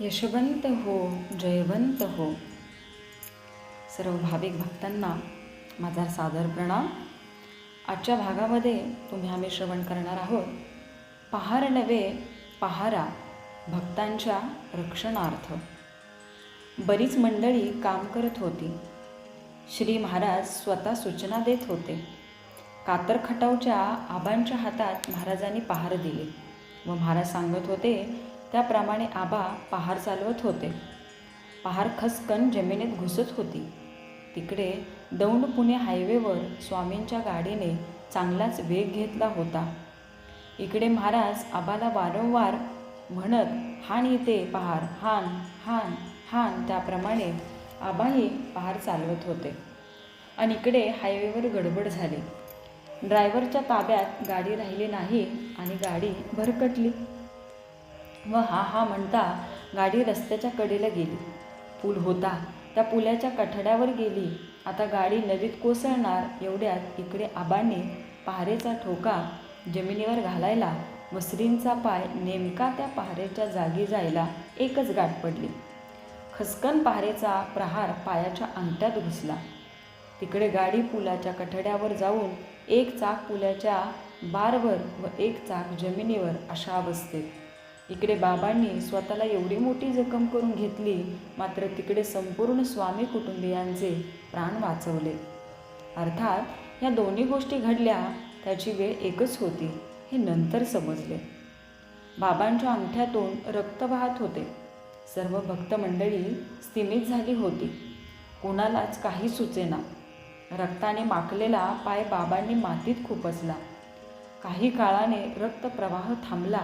यशवंत हो जयवंत हो. सर्व भाविक भक्तांना माझा सादर प्रणाम. आजच्या भागामध्ये तुम्ही आम्ही श्रवण करणार आहोत. पहार नव्हे पहारा भक्तांच्या रक्षणार्थ. बरीच मंडळी काम करत होती. श्री महाराज स्वतः सूचना देत होते. कातर खटावच्या आबांच्या हातात महाराजांनी पहार दिले व महाराज सांगत होते त्याप्रमाणे आबा पहार चालवत होते. पहार खसकन जमिनीत घुसत होती. तिकडे दौंड पुणे हायवेवर स्वामींच्या गाडीने चांगलाच वेग घेतला होता. इकडे महाराज आबाला वारंवार म्हणत हाण येते पहार हाण हाण हाण त्याप्रमाणे आबाही पहार चालवत होते. आणि इकडे हायवेवर गडबड झाली. ड्रायव्हरच्या ताब्यात गाडी राहिली नाही आणि गाडी भरकटली. व हा हा म्हणता गाडी रस्त्याच्या कडेला गेली. पूल होता. त्या पुलाच्या कठड्यावर गेली. आता गाडी नदीत कोसळणार एवढ्यात इकडे आबांनी पहारेचा ठोका जमिनीवर घालायला वसरींचा पाय नेमका त्या पहारेच्या जागी जायला एकच गाठ पडली. खसकन पहारेचा प्रहार पायाच्या अंगठ्यात घुसला. तिकडे गाडी पुलाच्या कठड्यावर जाऊन एक चाक पुलाच्या बारवर व एक चाक जमिनीवर अशा अवस्थेत इकडे बाबांनी स्वतःला एवढी मोठी जखम करून घेतली मात्र तिकडे संपूर्ण स्वामी कुटुंबियांचे प्राण वाचवले. अर्थात या दोन्ही गोष्टी घडल्या त्याची वेळ एकच होती हे नंतर समजले. बाबांच्या अंगठ्यातून रक्त वाहत होते. सर्व भक्त मंडळी स्थिमित झाली होती. कोणालाच काही सुचेना. रक्ताने माखलेला पाय बाबांनी मातीत खुपसला. काही काळाने रक्तप्रवाह थांबला.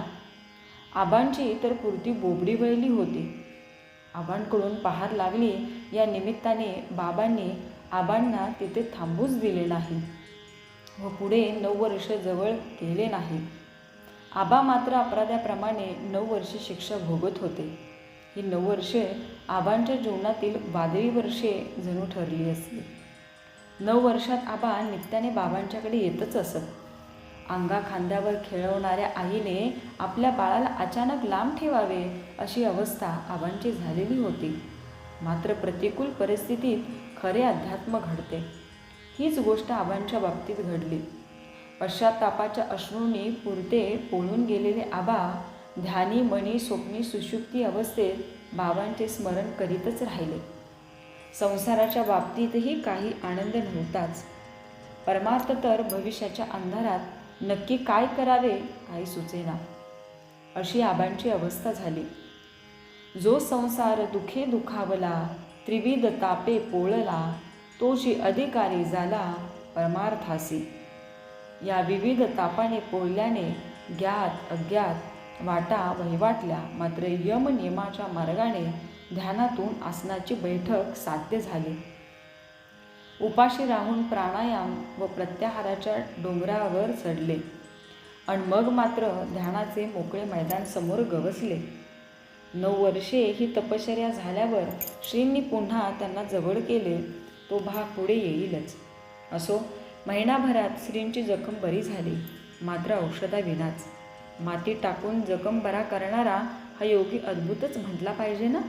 आबांची तर पुरती बोबडी वळली होती. आबांकडून पहार लागली. या निमित्ताने बाबांनी आबांना तिथे थांबूच दिले नाही व पुढे नऊ वर्ष जवळ गेले नाही. आबा मात्र अपराध्याप्रमाणे नऊ वर्षे शिक्षा भोगत होते. ही नऊ वर्षे आबांच्या जीवनातील वादळी वर्षे जणू ठरली असली. नऊ वर्षात आबा नित्याने बाबांच्याकडे येतच असत. अंगा खांद्यावर खेळवणाऱ्या आईने आपल्या बाळाला अचानक लांब ठेवावे अशी अवस्था आबांची झालेली होती. मात्र प्रतिकूल परिस्थितीत खरे अध्यात्म घडते. हीच गोष्ट आबांच्या बाबतीत घडली. पश्चातापाच्या अश्रूंनी पुरते पोळून गेलेले आबा ध्यानी मणी स्वप्नी सुषुप्ती अवस्थेत बाबांचे स्मरण करीतच राहिले. संसाराच्या बाबतीतही काही आनंद नव्हताच. परमार्थ तर भविष्याच्या अंधारात नक्की काय करावे काही सुचेना. अशी आबांची अवस्था झाली. जो संसार दुखे दुखावला त्रिविध तापे पोळला तोशी अधिकारी झाला परमार्थासी. या विविध तापाने पोळल्याने ज्ञात अज्ञात वाटा वहिवाटल्या मात्र यम नियमाच्या मार्गाने ध्यानातून आसनाची बैठक साध्य झाली. उपाशी राहून प्राणायाम व प्रत्याहाराच्या डोंगरावर चढले. आणि मग मात्र ध्यानाचे मोकळे मैदान समोर गवसले. नऊ वर्षे ही तपश्चर्या झाल्यावर श्रींनी पुन्हा त्यांना जवळ केले. तो भाग पुढे येईलच. असो महिनाभरात श्रींची जखम बरी झाली. मात्र औषधाविनाच माती टाकून जखम बरा करणारा हा योगी अद्भुतच म्हटला पाहिजे ना?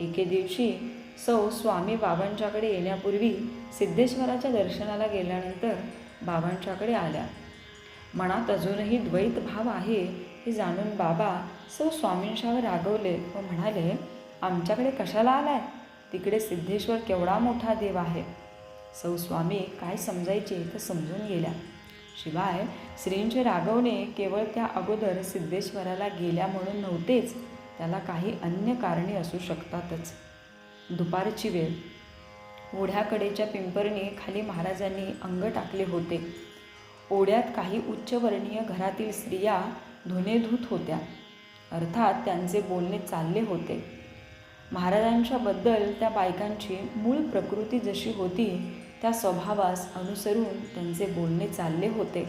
एके दिवशी सौ स्वामी बाबांच्याकडे येण्यापूर्वी सिद्धेश्वराच्या दर्शनाला गेल्यानंतर बाबांच्याकडे आल्या. मनात अजूनही द्वैत भाव आहे हे जाणून बाबा सौ स्वामींशावर रागवले व म्हणाले आमच्याकडे कशाला आलाय? तिकडे सिद्धेश्वर केवढा मोठा देव आहे. सौ स्वामी काय समजायचे तर समजून गेल्या. शिवाय श्रींचे रागवणे केवळ त्या अगोदर सिद्धेश्वराला गेल्या म्हणून नव्हतेच त्याला काही अन्य कारणे असू शकतातच. दुपारची वेळ. ओढ्याकडेच्या पिंपरणी खाली महाराजांनी अंग टाकले होते. ओढ्यात काही उच्चवर्णीय घरातील स्त्रिया धुनेधूत होत्या. अर्थात त्यांचे बोलणे चालले होते. महाराजांच्याबद्दल त्या बायकांची मूळ प्रकृती जशी होती त्या स्वभावास अनुसरून त्यांचे बोलणे चालले होते.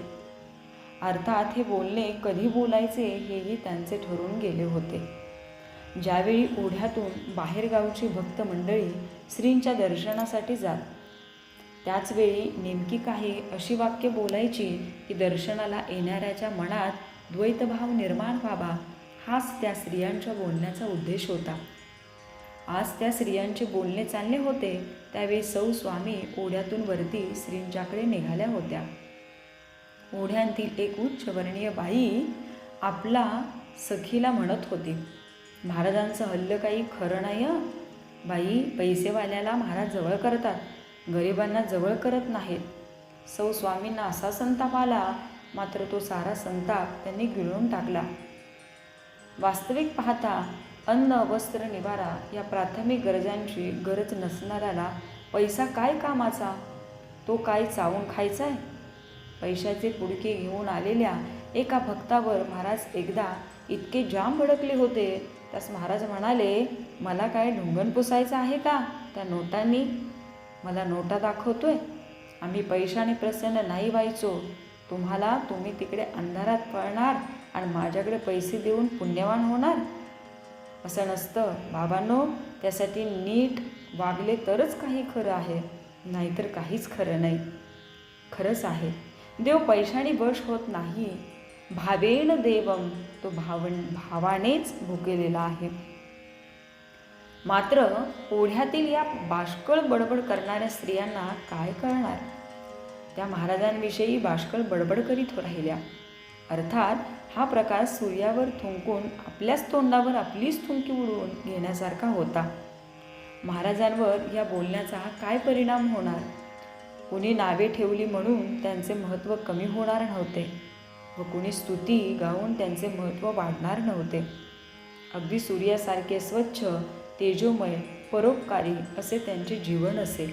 अर्थात हे बोलणे कधी बोलायचे हेही त्यांचे ठरून गेले होते. ज्यावेळी ओढ्यातून बाहेरगावची भक्त मंडळी श्रींच्या दर्शनासाठी जात. त्याचवेळी नेमकी काही अशी वाक्य बोलायची की दर्शनाला येणाऱ्याच्या मनात द्वैतभाव निर्माण व्हावा हाच त्या स्त्रियांच्या बोलण्याचा उद्देश होता. आज त्या स्त्रियांचे बोलणे चालले होते त्यावेळी सौ स्वामी ओढ्यातून वरती श्रींच्याकडे निघाल्या होत्या. ओढ्यांतील एक उच्चवर्णीय बाई आपला सखीला म्हणत होती. महाराजांचं हल्लं काही खरं नाही हं. बाई पैसेवाल्याला महाराज जवळ करतात. गरिबांना जवळ करत नाहीत. सौ स्वामींना असा संताप आला मात्र तो सारा संताप त्यांनी गिळून टाकला. वास्तविक पाहता अन्न वस्त्र निवारा या प्राथमिक गरजांची गरज नसणाऱ्याला पैसा काय कामाचा? तो काय चावून खायचा आहे पैशाचे पुडके घेऊन आलेल्या एका भक्तावर महाराज एकदा इतके जाम भडकले होते. त्यास महाराज म्हणाले मला काय ढुंगण पुसायचं आहे का? त्या नोटांनी मला नोटा दाखवतोय. आम्ही पैशाने प्रसन्न नाही व्हायचो. तुम्हाला तुम्ही तिकडे अंधारात पळणार आणि माझ्याकडे पैसे देऊन पुण्यवान होणार. असं नसतं. बाबांनो त्यासाठी नीट वागले तरच काही खरं आहे. नाहीतर काहीच खरं नाही. खरंच आहे. देव पैशाने वश होत नाही. भावेन देवम तो भावन भावानेच भुकेलेला आहे. मात्र ओढ्यातील या बाष्कळ बडबड करणाऱ्या स्त्रियांना काय कळणार? त्या महाराजांविषयी बाष्कळ बडबड करीत राहिल्या. अर्थात हा प्रकार सूर्यावर थुंकून आपल्याच तोंडावर आपलीच थुंकी उडवून घेण्यासारखा होता. महाराजांवर या बोलण्याचा काय परिणाम होणार? कुणी नावे ठेवली म्हणून त्यांचे महत्त्व कमी होणार नव्हते. व कुणी स्तुती गाऊन त्यांचे महत्त्व वाढणार नव्हते. अगदी सूर्यासारखे स्वच्छ तेजोमय परोपकारी असे त्यांचे जीवन असेल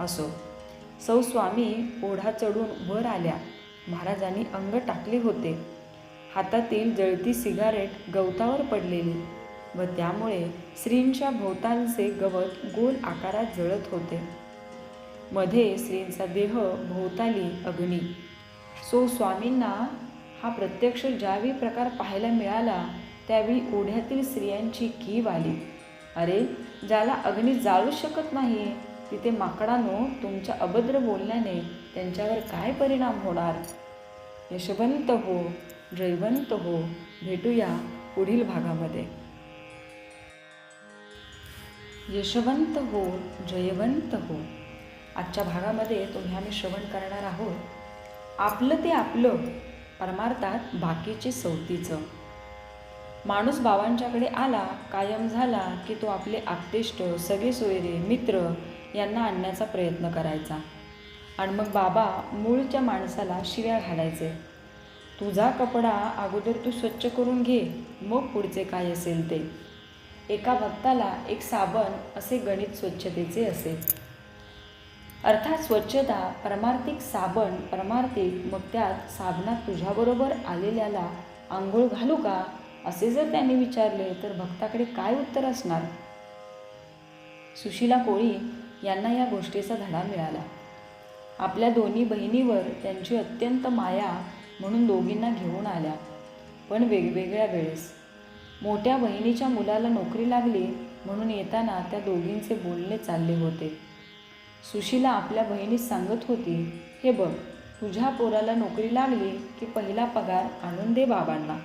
असो सौ स्वामी ओढा चढून वर आल्या. महाराजांनी अंग टाकले होते. हातातील जळती सिगारेट गवतावर पडलेली व त्यामुळे श्रींच्या भोवतालचे गवत गोल आकारात जळत होते. मध्ये श्रींचा देह भोवताली अग्नी सो स्वामींना हा प्रत्यक्ष ज्यावेळी प्रकार पाहायला मिळाला त्यावेळी ओढ्यातील स्त्रियांची कीव आली. अरे ज्याला अग्नी जाळू शकत नाही तिथे माकडानो तुमच्या अभद्र बोलण्याने त्यांच्यावर काय परिणाम होणार? यशवंत हो जयवंत हो भेटूया पुढील भागामध्ये. यशवंत हो जयवंत हो. आजच्या भागामध्ये तुम्ही आम्ही श्रवण करणार आहोत. आपलं ते आपलं. परमार्थात बाकीचे सवतीचं माणूस बाबांच्याकडे आला कायम झाला की तो आपले आप्तेष्ट सगळे सोयरे मित्र यांना आणण्याचा प्रयत्न करायचा. आणि मग बाबा मूळच्या माणसाला शिव्या घालायचे. तुझा कपडा अगोदर तू स्वच्छ करून घे मग पुढचे काय असेल ते. एका भक्ताला एक साबण असे गणित स्वच्छतेचे असेल. अर्थात स्वच्छता परमार्थिक साबण परमार्थिक मग त्यात साबणात तुझ्याबरोबर आलेल्याला आंघोळ घालू का? असे जर त्याने विचारले तर भक्ताकडे काय उत्तर असणार? सुशीला कोळी यांना या गोष्टीचा धडा मिळाला. आपल्या दोन्ही बहिणीवर त्यांची अत्यंत माया म्हणून दोघींना घेऊन आल्या पण वेगवेगळ्या वेळेस. मोठ्या बहिणीच्या मुलाला नोकरी लागली म्हणून येताना त्या दोघींचे बोलणे चालले होते. सुशीला आपल्या बहिणीस सांगत होती हे बघ तुझ्या पोराला नोकरी लागली की पहिला पगार आणून दे बाबांना.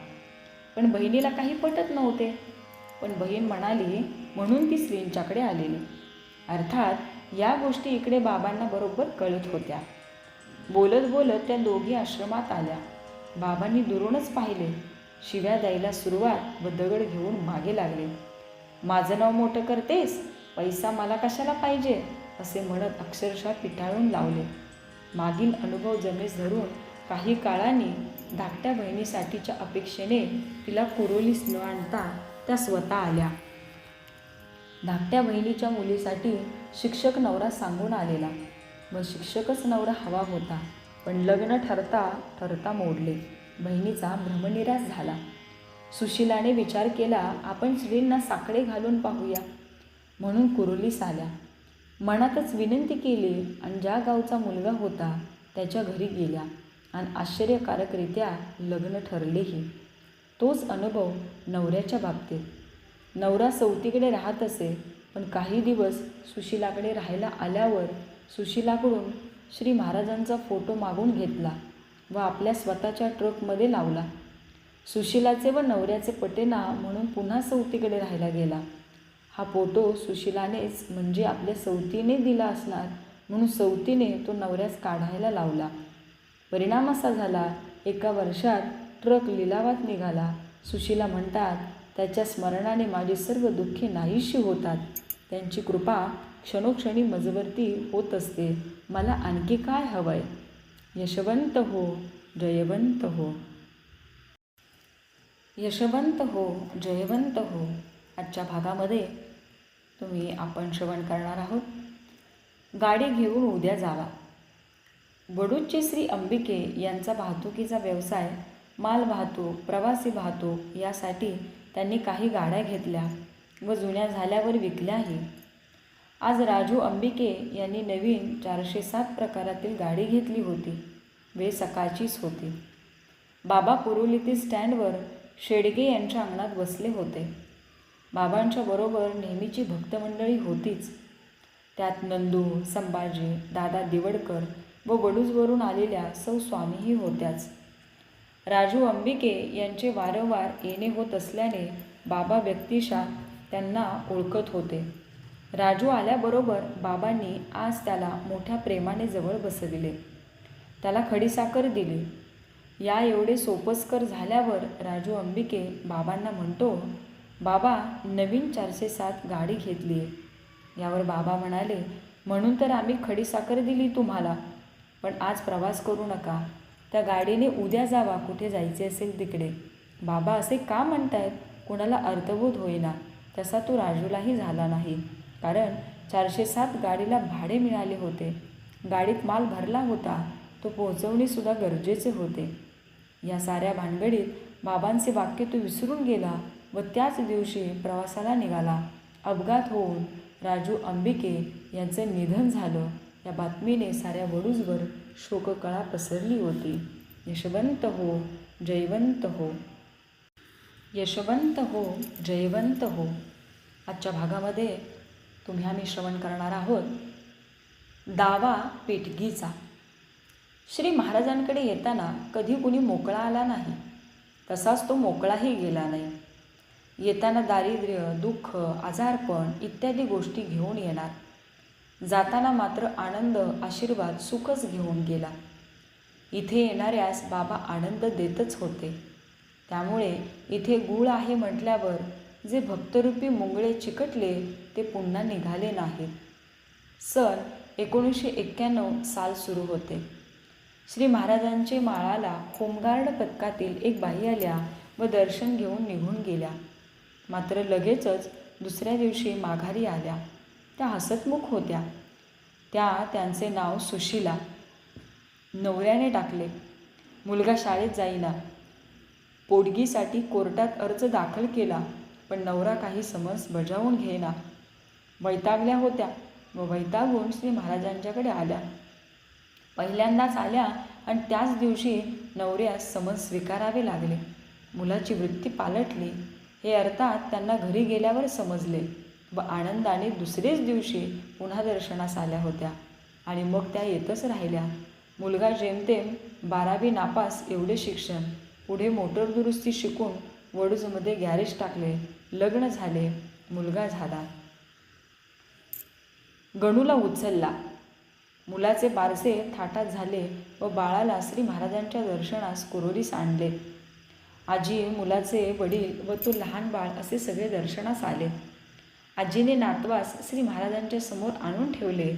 पण बहिणीला काही पटत नव्हते. पण बहीण म्हणाली म्हणून ती श्रींच्याकडे आलेली. अर्थात या गोष्टी इकडे बाबांना बरोबर कळत होत्या. बोलत बोलत त्या दोघी आश्रमात आल्या. बाबांनी दुरूनच पाहिले. शिव्या द्यायला सुरुवात व दगड घेऊन मागे लागले. माझं नाव मोठं करतेस? पैसा मला कशाला पाहिजे? असे म्हणत अक्षरशः पिटाळून लावले. मागील अनुभव जमेस धरून काही काळाने धाकट्या बहिणीसाठीच्या अपेक्षेने तिला कुरोलीस न आणता त्या स्वतः आल्या. धाकट्या बहिणीच्या मुलीसाठी शिक्षक नवरा सांगून आलेला. व शिक्षकच नवरा हवा होता पण लग्न ठरता ठरता मोडले. बहिणीचा भ्रमनिराश झाला. सुशिलाने विचार केला आपण स्त्रींना साकडे घालून पाहूया. म्हणून कुरुलीस आल्या. मनातच विनंती केली आणि ज्या गावचा मुलगा होता त्याच्या घरी गेल्या आणि आश्चर्यकारकरित्या लग्न ठरलेही. तोच अनुभव नवऱ्याच्या बाबतीत. नवरा सवतीकडे राहत असे पण काही दिवस सुशिलाकडे राहायला आल्यावर सुशिलाकडून श्री महाराजांचा फोटो मागून घेतला व आपल्या स्वतःच्या ट्रकमध्ये लावला. सुशिलाचे व नवऱ्याचे पटेना म्हणून पुन्हा सवतीकडे राहायला गेला. हा फोटो सुशिलानेच म्हणजे आपल्या सवतीने दिला असणार. म्हणून सवतीने तो नवऱ्यास काढायला लावला. परिणाम असा झाला एका वर्षात ट्रक लिलावात निघाला. सुशिला म्हणतात त्याच्या स्मरणाने माझी सर्व दुःखे नाहीशी होतात. त्यांची कृपा क्षणोक्षणी मजवरती होत असते. मला आणखी काय हवंय? यशवंत हो जयवंत हो. यशवंत हो जयवंत हो. आजच्या भागामध्ये तुम्ही आपण श्रवण करणार आहोत. गाडी घेऊन उद्या जावा. वडूजचे श्री अंबिके यांचा वाहतुकीचा व्यवसाय माल वाहतूक प्रवासी वाहतूक यासाठी त्यांनी काही गाड्या घेतल्या व जुन्या झाल्यावर विकल्याही. आज राजू अंबिके यांनी नवीन चारशे सात प्रकारातील गाडी घेतली होती. वेळ सकाळचीच होती. बाबा कुरुलीतील स्टँडवर शेडगे यांच्या अंगणात बसले होते. बाबांच्या बरोबर नेहमीची भक्तमंडळी होतीच. त्यात नंदू संभाजी दादा दिवडकर व वडूजवरून आलेल्या सौ स्वामीही होत्याच. राजू अंबिके यांचे वारंवार येणे होत असल्याने बाबा व्यक्तिशा त्यांना ओळखत होते. राजू आल्याबरोबर बाबांनी आज त्याला मोठ्या प्रेमाने जवळ बसविले. त्याला खडीसाखर दिली. या एवढे सोपस्कर झाल्यावर राजू अंबिके बाबांना म्हणतो बाबा नवीन चारशे सात गाडी घेतली आहे यावर बाबा म्हणाले म्हणून तर आम्ही खडीसाखर दिली तुम्हाला पण आज प्रवास करू नका. त्या गाडीने उद्या जावा कुठे जायचे असेल तिकडे. बाबा असे का म्हणतायत? कोणाला अर्थबोध होईना. तसा तो राजूलाही झाला नाही कारण चारशे सात गाडीला भाडे मिळाले होते. गाडीत माल भरला होता. तो पोहोचवणेसुद्धा गरजेचे होते. या साऱ्या भानगडीत बाबांचे वाक्य तो विसरून गेला. व त्याच दिवशी प्रवासाला निघाला. अपघात होऊन राजू अंबिके यांचं निधन झालं. या बातमीने साऱ्या वडूजवर शोककळा पसरली होती. यशवंत हो जयवंत हो. यशवंत हो जयवंत हो. आजच्या भागामध्ये तुम्ही आम्ही श्रवण करणार आहोत. दावा पेटगीचा. श्री महाराजांकडे येताना कधी कुणी मोकळा आला नाही. तसाच तो मोकळाही गेला नाही. येताना दारिद्र्य दुःख आजारपण इत्यादी गोष्टी घेऊन येणार. जाताना मात्र आनंद आशीर्वाद सुखच घेऊन गेला. इथे येणाऱ्यास बाबा आनंद देतच होते. त्यामुळे इथे गुळ आहे म्हटल्यावर जे भक्तरूपी मुंगळे चिकटले ते पुन्हा निघाले नाहीत. सन एकोणीसशे एक्क्याण्णव साल सुरू होते. श्री महाराजांचे माळाला होमगार्ड पथकातील एक बाई आल्या व दर्शन घेऊन निघून गेल्या. मात्र लगेचच दुसऱ्या दिवशी माघारी आल्या. त्या हसतमुख होत्या. त्या त्यांचे नाव सुशीला. नवऱ्याने टाकले. मुलगा शाळेत जाईना. पोटगीसाठी कोर्टात अर्ज दाखल केला पण नवरा काही समज बजावून घेईना. वैतागल्या होत्या व वैतागून श्री महाराजांच्याकडे आल्या. पहिल्यांदाच आल्या आणि त्याच दिवशी नवऱ्यास समज स्वीकारावे लागले. मुलाची वृत्ती पालटली. हे अर्थात त्यांना घरी गेल्यावर समजले व आनंदाने दुसरेच दिवशी पुन्हा दर्शनास आल्या होत्या. आणि मग त्या येतच राहिल्या. मुलगा जेमतेम बारावी नापास एवढे शिक्षण पुढे मोटर दुरुस्ती शिकून वडूजमध्ये गॅरेज टाकले लग्न झाले मुलगा झाला. गणूला उचलला. मुलाचे बारसे थाटात झाले व बाळाला श्री महाराजांच्या दर्शनास कुरोरीस आणले. आजी मुलाचे वडील व तो लहान बाळ असे सगळे दर्शनास आले. आजीने नातवास श्री महाराजांच्या समोर आणून ठेवले.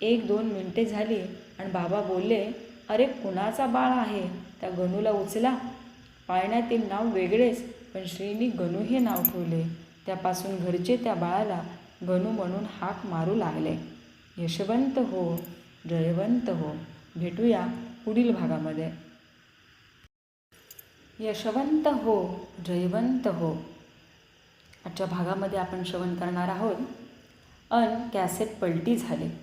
एक दोन मिनिटे झाली आणि बाबा बोलले अरे कुणाचा बाळ आहे? त्या गणूला उचला. पाळण्यातील नाव वेगळेच पण श्रीनी गणू हे नाव ठेवले. त्यापासून घरचे त्या बाळाला गणू म्हणून हाक मारू लागले. यशवंत हो जयवंत हो भेटूया पुढील भागामध्ये. यशवंत हो जयवंत हो. आजच्या भागामध्ये आपण श्रवण करणार आहोत. अन कॅसेट पलटी झाले.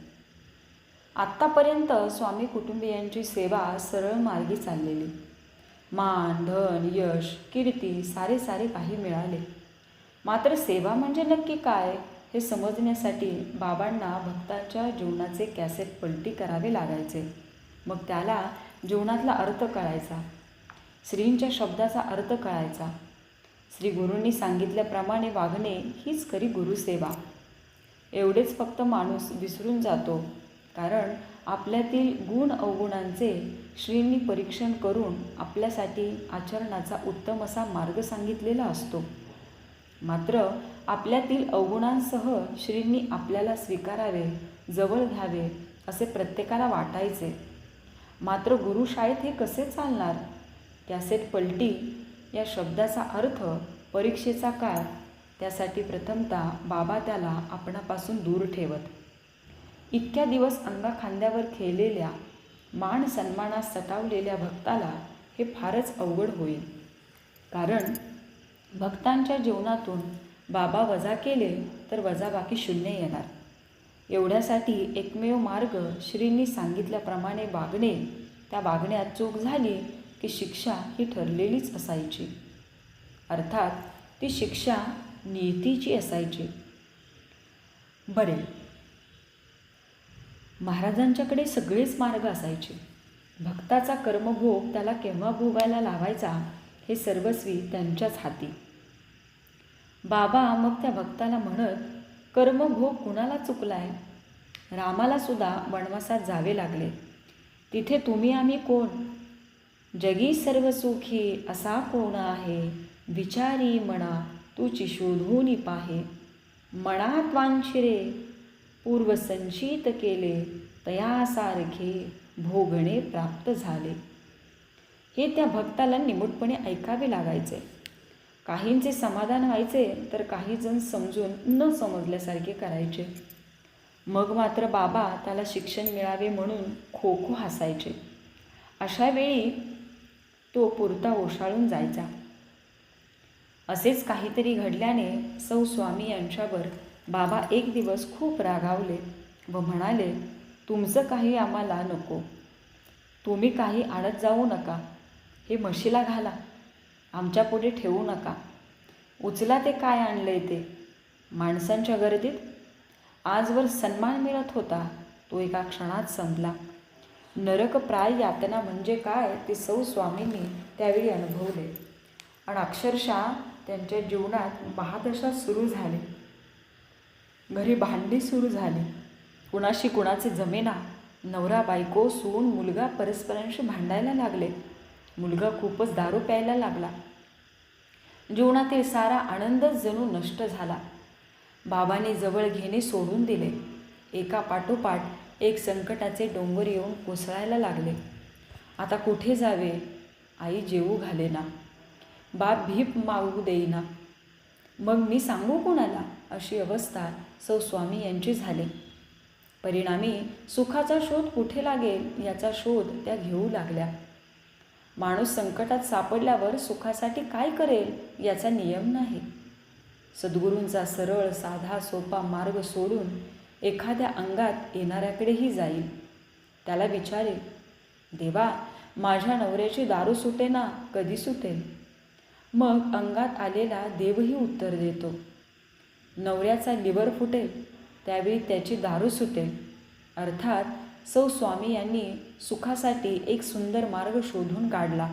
आत्तापर्यंत स्वामी कुटुंबियांची सेवा सरळ मार्गी चाललेली. मान धन यश कीर्ती सारे सारे काही मिळाले. मात्र सेवा म्हणजे नक्की काय हे समजण्यासाठी बाबांना भक्ताच्या जीवनाचे कॅसेट पलटी करावे लागायचे. मग त्याला जीवनातला अर्थ कळायचा. श्रींच्या शब्दाचा अर्थ कळायचा. श्री गुरूंनी सांगितल्याप्रमाणे वागणे हीच खरी गुरुसेवा. एवढेच फक्त माणूस विसरून जातो कारण आपल्यातील गुण अवगुणांचे श्रींनी परीक्षण करून आपल्यासाठी आचरणाचा उत्तम असा मार्ग सांगितलेला असतो. मात्र आपल्यातील अवगुणांसह श्रींनी आपल्याला स्वीकारावे जवळ घ्यावे असे प्रत्येकाला वाटायचे. मात्र गुरुशाळेत हे कसे चालणार? कॅसेट पलटी या शब्दाचा अर्थ परीक्षेचा काळ. त्यासाठी प्रथमतः बाबा त्याला आपणापासून दूर ठेवत. इतक्या दिवस अंगा खांद्यावर खेळलेल्या मान सन्मानास सटावलेल्या भक्ताला हे फारच अवघड होईल. कारण भक्तांच्या जीवनातून बाबा वजा केले तर वजाबाकी शून्य येणार. एवढ्यासाठी एकमेव मार्ग श्रींनी सांगितल्याप्रमाणे वागणे त्या वागण्यात चूक झाली की शिक्षा ही ठरलेलीच असायची. अर्थात ती शिक्षा नियतीची असायची. बरे. महाराजांच्याकडे सगळेच मार्ग असायचे. भक्ताचा कर्मभोग त्याला केव्हा भोगायला लावायचा हे सर्वस्वी त्यांच्याच हाती. बाबा मग त्या भक्ताला म्हणत कर्मभोग कुणाला चुकलाय? रामालासुद्धा वनवासात जावे लागले. तिथे तुम्ही आम्ही कोण? जगी सर्व सुखी असा कोण आहे? विचारी मना तुची शोधून पाहे. मना त्वांशिरे पूर्वसंचित केले तयासारखे भोगणे प्राप्त झाले. हे त्या भक्ताला निमूटपणे ऐकावे लागायचे. काहींचे समाधान व्हायचे तर काही जण समजून न समजल्यासारखे करायचे. मग मात्र बाबा त्याला शिक्षण मिळावे म्हणून खो खो हसायचे. अशावेळी तो पुरता ओशाळून जायचा. असेच काहीतरी घडल्याने सौ स्वामी यांच्यावर बाबा एक दिवस खूप रागावले व म्हणाले तुमचं काही आम्हाला नको. तुम्ही काही आणत जाऊ नका. हे म्हशीला घाला. आमच्या पुढे ठेवू नका. उचला ते काय आणलंय ते? माणसांच्या गर्दीत? आजवर सन्मान मिळत होता. तो एका क्षणात संपला. नरकप्राय यातना म्हणजे काय ते सौ स्वामींनी त्यावेळी अनुभवले. आणि अक्षरशः त्यांच्या जीवनात महादशा सुरू झाली. घरी भांडी सुरू झाली. कुणाशी कुणाचे जमेना नवरा बायको सून मुलगा परस्परांशी भांडायला लागले. मुलगा खूपच दारू प्यायला लागला. जीवनातील सारा आनंदच जणू नष्ट झाला. बाबांनी जवळ घेणे सोडून दिले. एका पाठोपाठ एक संकटाचे डोंगर येऊन कोसळायला लागले. आता कुठे जावे? आई जेवू घालेना. बाप भीप मागू देईना. मग मी सांगू कोणाला? अशी अवस्था सौ स्वामी यांची झाली. परिणामी सुखाचा शोध कुठे लागेल याचा शोध त्या घेऊ लागल्या. माणूस संकटात सापडल्यावर सुखासाठी काय करेल याचा नियम नाही. सद्गुरूंचा सरळ साधा सोपा मार्ग सोडून एखाद्या अंगात येणाऱ्याकडेही जाईल. त्याला विचारेल देवा माझ्या नवऱ्याची दारू सुटे ना कधी सुटेल मग अंगात आलेला देवही उत्तर देतो. नवऱ्याचा लिव्हर फुटेल त्यावेळी त्याची दारू सुटेल. अर्थात सौ स्वामी यांनी सुखासाठी एक सुंदर मार्ग शोधून काढला.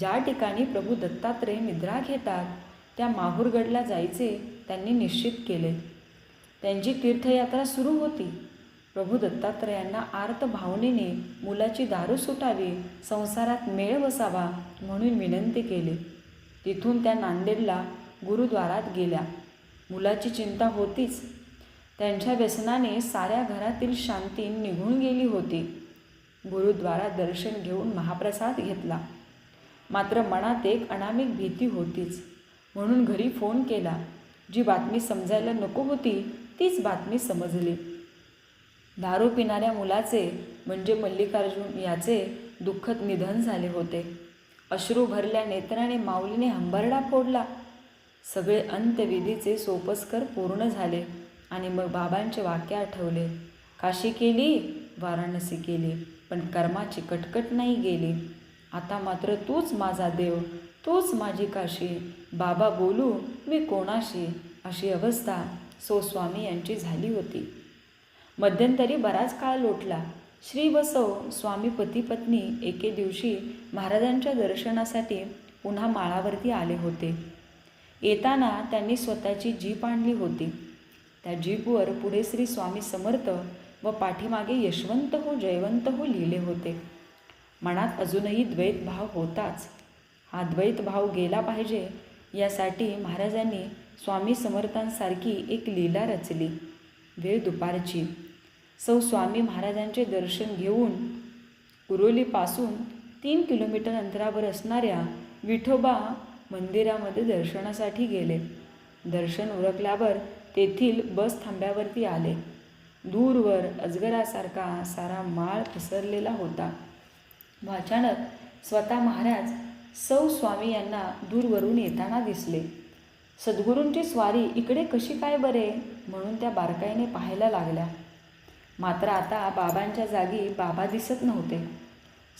ज्या ठिकाणी प्रभू दत्तात्रय निद्रा घेतात त्या माहूरगडला जायचे त्यांनी निश्चित केले. त्यांची तीर्थयात्रा सुरू होती. प्रभू दत्तात्रयांना आर्त भावनेने मुलाची दारू सुटावी संसारात मेळ बसावा म्हणून विनंती केली. तिथून त्या नांदेडला गुरुद्वारात गेल्या. मुलाची चिंता होतीच. त्यांच्या व्यसनाने साऱ्या घरातील शांती निघून गेली होती. गुरुद्वारात दर्शन घेऊन महाप्रसाद घेतला. मात्र मनात एक अनामिक भीती होतीच. म्हणून घरी फोन केला. जी बातमी समजायला नको होती तीच बातमी समजली. दारू पिणाऱ्या मुलाचे म्हणजे मल्लिकार्जुन याचे दुःखद निधन झाले होते. अश्रू भरल्या नेत्राने माऊलीने हंबरडा फोडला. सगळे अंत्यविधीचे सोपस्कर पूर्ण झाले आणि मग बाबांचे वाक्य आठवले. काशी केली? वाराणसी केली. पण कर्माची कटकट नाही गेली. आता मात्र तूच माझा देव तूच माझी काशी. बाबा बोलू मी कोणाशी? अशी अवस्था सोस्वामी यांची झाली होती. मध्यंतरी बराच काळ लोटला. श्री बसव स्वामी पती पत्नी एके दिवशी महाराजांच्या दर्शनासाठी पुन्हा माळावरती आले होते. येताना त्यांनी स्वतःची जीप आणली होती. त्या जीपवर पुढे श्री स्वामी समर्थ व पाठीमागे यशवंत हो जयवंत हो लिहिले होते. मनात अजूनही द्वैत भाव होताच. हा द्वैत भाव गेला पाहिजे यासाठी महाराजांनी स्वामी समर्थांसारखी एक लीला रचली. वेळ दुपारची. सौ स्वामी महाराजांचे दर्शन घेऊन उरोलीपासून तीन किलोमीटर अंतरावर असणाऱ्या विठोबा मंदिरामध्ये दर्शनासाठी गेले. दर्शन उरकल्यावर तेथील बस थांब्यावरती आले. दूरवर अजगरासारखा सारा माळ पसरलेला होता. व अचानक स्वतः महाराज सौ स्वामी यांना दूरवरून येताना दिसले. सद्गुरूंची स्वारी इकडे कशी काय बरे? म्हणून त्या बारकाईने पाहायला लागल्या. मात्र आता बाबांच्या जागी बाबा दिसत नव्हते.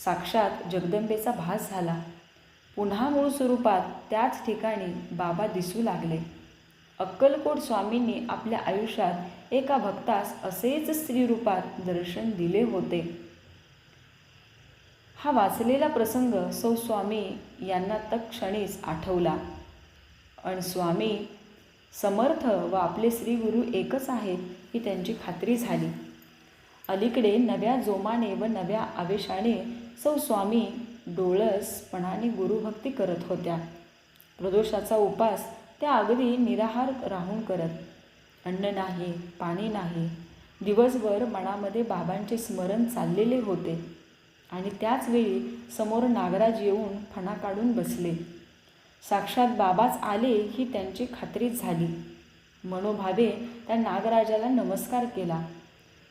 साक्षात जगदंबेचा भास झाला. पुन्हा मूळ स्वरूपात त्याच ठिकाणी बाबा दिसू लागले. अक्कलकोट स्वामींनी आपल्या आयुष्यात एका भक्तास असेच स्त्रीरूपात दर्शन दिले होते. हा वाचलेला प्रसंग सौ स्वामी यांना तत्क्षणीच आठवला. आणि स्वामी समर्थ व आपले श्रीगुरू एकच आहेत ही त्यांची खात्री झाली. अलीकडे नव्या जोमाने व नव्या आवेशाने सौ स्वामी डोळसपणाने गुरुभक्ती करत होत्या. प्रदोषाचा उपास त्या अगदी निराहार राहून करत. अन्न नाही पाणी नाही दिवसभर मनामध्ये बाबांचे स्मरण चाललेले होते आणि त्याचवेळी समोर नागराज येऊन फणा काढून बसले. साक्षात बाबाच आले ही त्यांची खात्रीच झाली. मनोभावे त्या नागराजाला नमस्कार केला.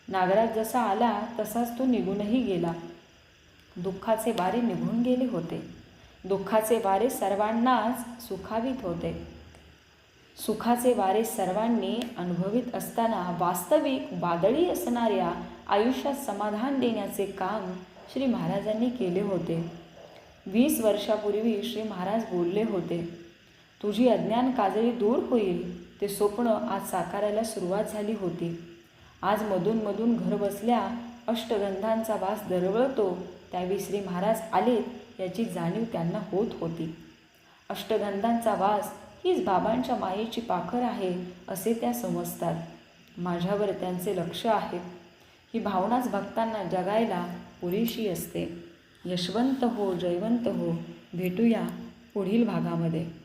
नागराज जसा आला तसाच तो निघूनही गेला. दुःखाचे वारे निघून गेले होते. दुःखाचे वारे सर्वांनाच सुखावित होते. सुखाचे वारे सर्वांनी अनुभवित असताना वास्तविक वादळी असणाऱ्या आयुष्यात समाधान देण्याचे काम श्री महाराजांनी केले होते. वीस वर्षापूर्वी श्री महाराज बोलले होते तुझी अज्ञान काजळी दूर होईल ते स्वप्न आज साकारायला सुरुवात झाली होती. आज मधूनमधून घर बसल्या अष्टगंधांचा वास दरवळतो त्यावेळी श्री महाराज आलेत याची जाणीव त्यांना होत होती. अष्टगंधांचा वास हीच बाबांच्या मायेची पाखर आहे असे त्या समजतात. माझ्यावर त्यांचे लक्ष आहे. ही भावनाच भक्तांना जगायला पुरेशी असते. यशवंत हो जयवंत हो भेटूया पुढील भागामध्ये.